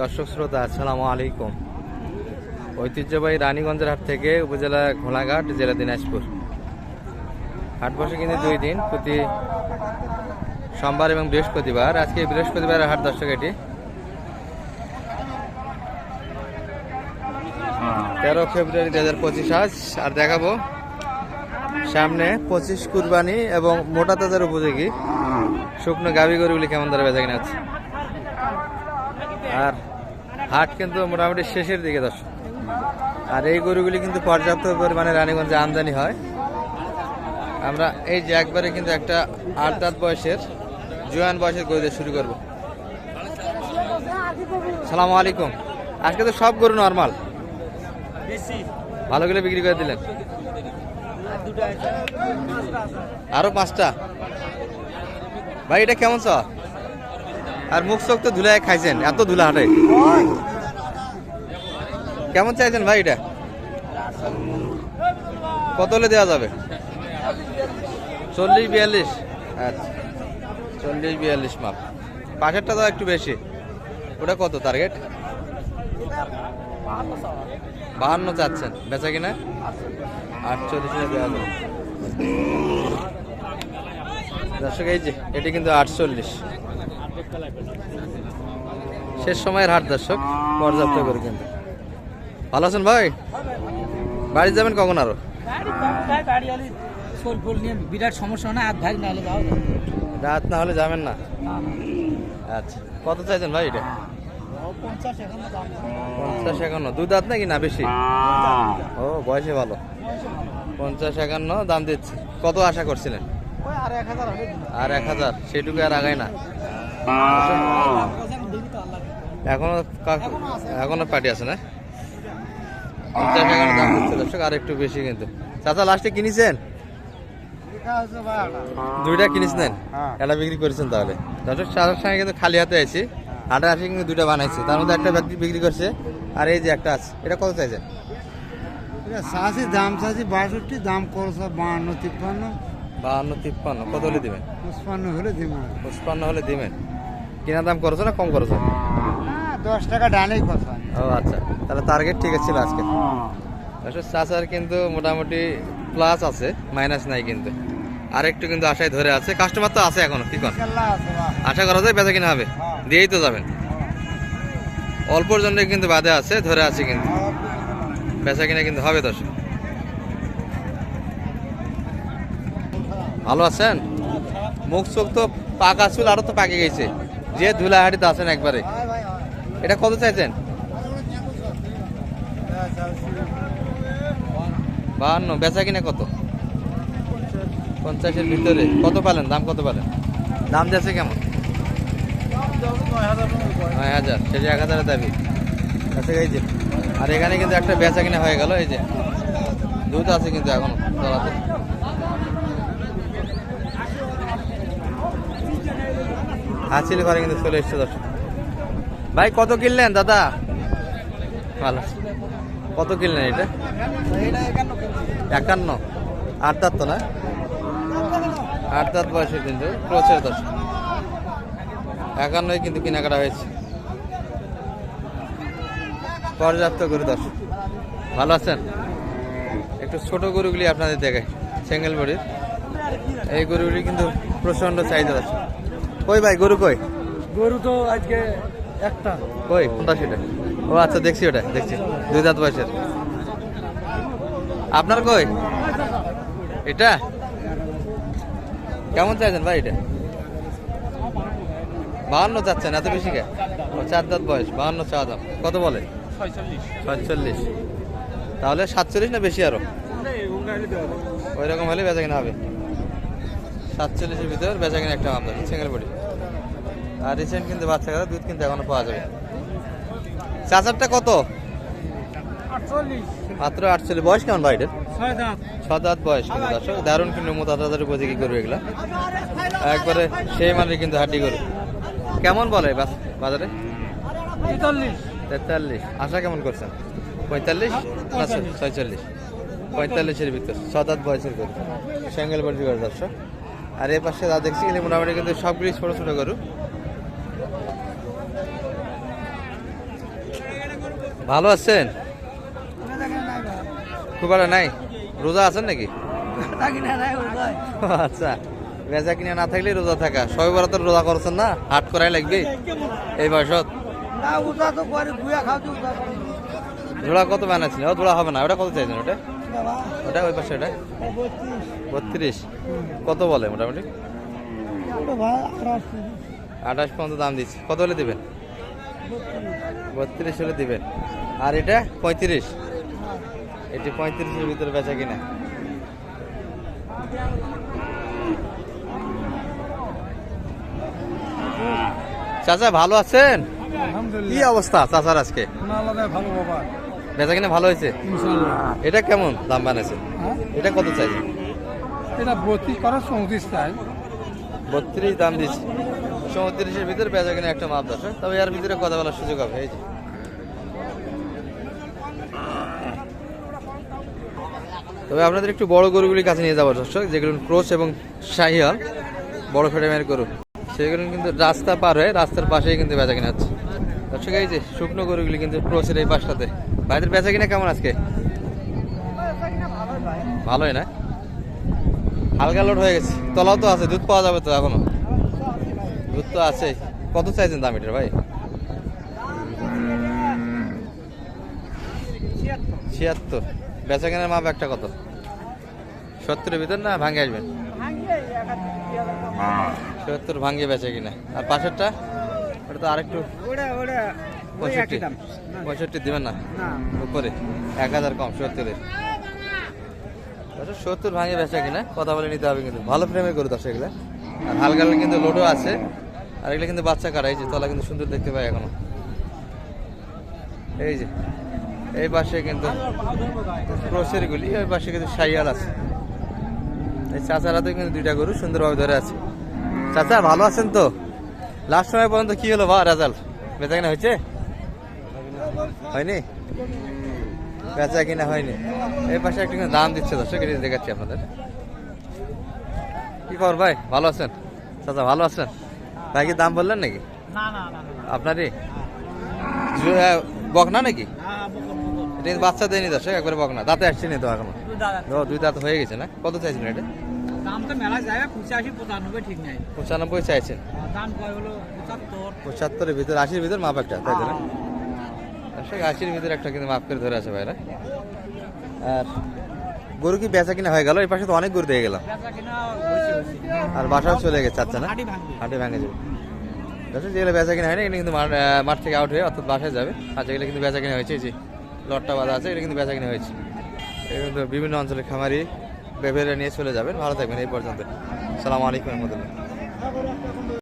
দর্শক শ্রোতা, আসসালামু আলাইকুম। ঐতিহ্যবাহী রানীগঞ্জের হাট থেকে উপজেলা ঘোলাঘাট জেলা দিনাজপুর। হাট বসে কিন্তু দুই দিন, প্রতি সোমবার এবং বৃহস্পতিবার। আজকে বৃহস্পতিবার হাট দর্শক এটি। তেরো ফেব্রুয়ারি দু হাজার পঁচিশ আজ। আর দেখাবো সামনে পঁচিশ কুরবানি এবং মোটা তাজার উপযোগী। শুকনো গাভি গরুগুলি কেমন ধরে বেচা কিনা আছে আর হাট কিন্তু মোটামুটি শেষের দিকে দর্শক। আর এই গরুগুলি কিন্তু পর্যাপ্ত পরিমাণে রানীগঞ্জে আমদানি হয়। আমরা এই যে একবারে কিন্তু একটা আট দাঁত বয়সের, জোয়ান বয়সের গরু দিয়ে শুরু করব। সালামু আলাইকুম। আজকে তো সব গরু নর্মাল। ভালো করে বিক্রি করে দিলেন। আরও পাঁচটা। ভাই, এটা কেমন চ? আর মুখ চোখ তো ধুলায় খাইছেন, এত ধুলা হাটে। কেমন চাইছেন ভাই এটা? কত হলে দেওয়া যাবে? চল্লিশ বিয়াল্লিশ। আচ্ছা চল্লিশ বিয়াল্লিশ মাপ। পাশেরটা তো একটু বেশি। ওটা কত টার্গেট বাহান্ন চাচ্ছেন। বেচা কিনা? আটচল্লিশ দেওয়া যাবে। দর্শক, এই যে, এটি কিন্তু আটচল্লিশ। শেষ সময়ের হাট দর্শক, পর্যাপ্ত করে কিন্তু। ভালো আছেন ভাই? বাড়ি যাবেন কখন আরও? বিরাট সমস্যা না আর ভাগ নাহলে রাত না হলে যাবেন না? আচ্ছা কত চাইছেন ভাই এটা? পঞ্চাশ একান্ন। দুই দাঁত নাকি না বেশি? ও, বয়সে ভালো। পঞ্চাশ একান্ন, দাম দিচ্ছে। কত আশা করছিলেন? আর এক হাজার, সেটুকু আর আগায় না। এখনও এখনও পার্টি আছে না? পঞ্চাশ দাম দর্শক আর একটু বেশি কিন্তু। চাচা লাস্টে কিনেছেন? দুইটা কিনিস নেন। এটা বিক্রি করেছেন তাহলে। দর্শক সারার সঙ্গে কিন্তু খালি হাতে আছি। হাটে আসে কিন্তু দুইটা বানাইছে। তার মধ্যে একটা বিক্রি- বিক্রি করছে আর এই যে একটা আছে। এটা কত চাইছেন? সাসি দাম সাসি বাষট্টি দাম করছে বাহান্ন তিপ্পান্ন। বাহান্ন তিপ্পান্ন। কত হলে দিবেন? পঁচপান্ন হলে দিব। পঁচপান্ন হলে দিবেন। কিনা দাম করছ না কম করছ? হ্যাঁ, দশ টাকা ডানেই কথা ও আচ্ছা। তাহলে টার্গেট ঠিক ছিল আজকে। আসলে চাচার কিন্তু মোটামুটি প্লাস আছে মাইনাস নাই কিন্তু। আর একটু কিন্তু আশায় ধরে আছে। কাস্টমার তো আছে এখনও কি কর আশা করা যায় বেচা কিনা হবে। দিয়েই তো যাবেন। অল্পর জন্য কিন্তু বাদে আছে ধরে আছে কিন্তু। বেচা কিনা কিন্তু হবে দর্শক ভালো আছেন? মুখ চোখ তো পাকা চুল আরও তো পাকে গেছে। যে ধুলাহাটিতে আছেন একবারে। এটা কত চাইছেন? বাহান্ন, বেচা কিনা কত? পঞ্চাশের ভিতরে। কত পালেন? দাম কত পালেন? দাম দিয়েছে কেমন? নয় হাজার সেটি এক হাজারের দাবি। আচ্ছা এই যে। আর এখানে কিন্তু একটা বেচা কিনা হয়ে গেল, এই যে। দুধ আছে কিন্তু এখনও তলাতে হাসিল ঘরে কিন্তু চলে এসছে দর্শক। ভাই, কত কিনলেন দাদা? ভালো। কত কিনলেন এটা? একান্ন। আট দাঁত তো না? আট দাঁত বয়সে কিন্তু ক্রোচের দশ একান্নই কিন্তু কেনাকাটা হয়েছে। পর্যাপ্ত গরু দশ ভালো আছেন? একটু ছোট গরুগুলি আপনাদের দেখে সেঙ্গেল বডির। এই গরুগুলি কিন্তু প্রচণ্ড চাহিদা আছে কই ভাই গরু কই? গরু তো আজকে একটা। কই? কোনটা সেটা ও আচ্ছা দেখছি ওটা দেখছি। দুই দাঁত বয়সের। আপনার কই? এটা? কেমন চাইছেন ভাই এটা? বাহান্ন চাচ্ছেন এত বেশি কে? চার দাঁত বয়স বাহান্ন চা দাম। কত বলে? সাতচল্লিশ তাহলে সাতচল্লিশ না বেশি আরও? ওই রকম হলে বেচা কিনা হবে। সাতচল্লিশের ভিতর বেচা কিনা একটা আমদানি সিঙ্গেল বডি। আর রিসেন্ট কিন্তু বাচ্চা কাচ্চা দুধ কিন্তু এখনও পাওয়া যাবে। চাচারটা কত? মাত্র আটচল্লিশ। বয়স কেমন ভাই এটার? দাম বয়স কিন্তু দর্শক। দারুণ কিন্তু মোটা তাদের উপযোগী করবে এগুলা। একবারে সেই মানে কিন্তু হাড্ডি করবে কেমন বলে বাজারে? তেতাল্লিশ। আশা কেমন করছেন? পঁয়তাল্লিশ? ছয়চল্লিশ। পঁয়তাল্লিশের ভিতর। দাঁত বয়সের গরু। সেঙ্গেল করে দর্শক। আর এর পাশে যা দেখছি কিন্তু মোটামুটি কিন্তু সবগুলি ছোট ছোট গরু। ভালো আছেন? খুব একটা নাই? রোজা আছেন নাকি? আচ্ছা বেচা কিনে না থাকলে রোজা থাকা। সবাই তো রোজা করছেন না? হাট করাই লাগবে? এই বয়সত? জোড়া কত বানাচ্ছিল ও জোড়া হবে না ওটা কত চাইছেন ওটা? ওটা ওই পাশে, ওটা? বত্রিশ। কত বলে মোটামুটি? আঠাশ পর্যন্ত দাম দিচ্ছি। কত হলে দিবেন? বত্রিশ হলে দিবেন। আর এটা পঁয়ত্রিশ। এটি পঁয়ত্রিশের ভিতরে বেচা কিনা। চাচা, ভালো আছেন? কি অবস্থা চাচার আজকে? ভালো বাবা বেচা কিনা ভালো হয়েছে? এটা কেমন দাম বানাইছে হ্যাঁ? এটা কত চাইছেন এটা বত্রিশ করা চৌত্রিশ চাই। বত্রিশ দাম দিচ্ছি। চৌত্রিশের ভিতরে বেচা কিনা একটা মাপ দশ তবে এর ভিতরে কথা বলার সুযোগ হবে এই যে। তবে আপনাদের একটু বড় গরুগুলির কাছে নিয়ে যাব দর্শক যেগুলো ক্রোচ এবং শাহিয়াল। বড় ফ্রেমের গরু। সেগুলো কিন্তু রাস্তা পার হয়ে রাস্তার পাশেই কিন্তু বেচা কিনা হচ্ছে। দর্শক এই যে শুকনো গরুগুলি কিন্তু ক্রোচের এই পাশটাতে ভাইদের বেচা কিনা কেমন আজকে? ভালোই না? হালকা লোড হয়ে গেছে। তলাও তো আছে দুধ পাওয়া যাবে তো এখনও। দুধ তো আছে কত চাইছেন দাম এটার ভাই? ছিয়াত্তর। বেচা কেনার মাপ একটা কত? সত্তরের ভিতর না ভাঙে আসবেন? সত্তর ভাঙিয়ে বেচে কিনা। আর পাশেরটা? তো আরেকটু পঁয়ষট্টি। পঁয়ষট্টি দিবেন না? উপরে। এক হাজার কম সত্তরের সত্তর ভাঙে বেচা কিনা কথা বলে নিতে হবে কিন্তু। ভালো ফ্রেমে করে দশ এগুলো। আর হালকা কিন্তু লোডও আছে। আর এগুলো কিন্তু বাচ্চা কাটা এই যে তলা কিন্তু সুন্দর দেখতে পাই এখনও। এই যে এই পাশে কিন্তু ক্রোসের গুলি ওই পাশে কিন্তু সাইয়াল আছে। এই চাচারা তো কিন্তু দুইটা গরু সুন্দরভাবে ধরে আছে। চাচা ভালো আছেন তো? লাস্ট সময় পর্যন্ত কি হলো বা রেজাল্ট? বেচা কিনা হয়েছে? হয়নি? বেচা কিনা হয়নি। এই পাশে একটা কিন্তু দাম দিচ্ছে দর্শক এটি দেখাচ্ছি আপনাদের। কি খবর ভাই? ভালো আছেন? চাচা ভালো আছেন? ভাই কি দাম বললেন নাকি? আপনারই? বকনা নাকি? হ্যাঁ এটা বাচ্চা দেয়নি দর্শক একবারে বকনা। দাঁতে আসছে নি তো এখনও। দুই দাঁত হয়ে গেছে না? কত চাইছেন এটা? দাম তো মেলা যায় পঁচাশি পঁচানব্বই ঠিক নাই। পঁচানব্বই চাইছেন? দাম কয় হলো পঁচাত্তর। পঁচাত্তরের ভিতর আশির ভিতর মাপ একটা তাই না? আশির ভিতরে একটা কিন্তু মাপ করে ধরে আছে ভাইরা। আর গরু কি বেচা কিনা হয়ে গেল? এই পাশে তো অনেক গরু দিয়ে গেলাম। আর বাসাও চলে গেছে আচ্ছা না? হাটে ভেঙে যাবে। যেগুলো বেচা কিনা হয়নি এগুলো কিন্তু মাঠ থেকে আউট হয়ে অর্থাৎ বাসায় যাবে। আর যেগুলো কিন্তু বেচা কিনা হয়েছে যে লটটা বাঁধা আছে এটা কিন্তু বেচা কিনা হয়েছে। কিন্তু বিভিন্ন অঞ্চলের খামারি বেভেরে নিয়ে চলে যাবেন। ভালো থাকবেন এই পর্যন্ত। সালাম আলাইকুম রহমতুল্লাহ।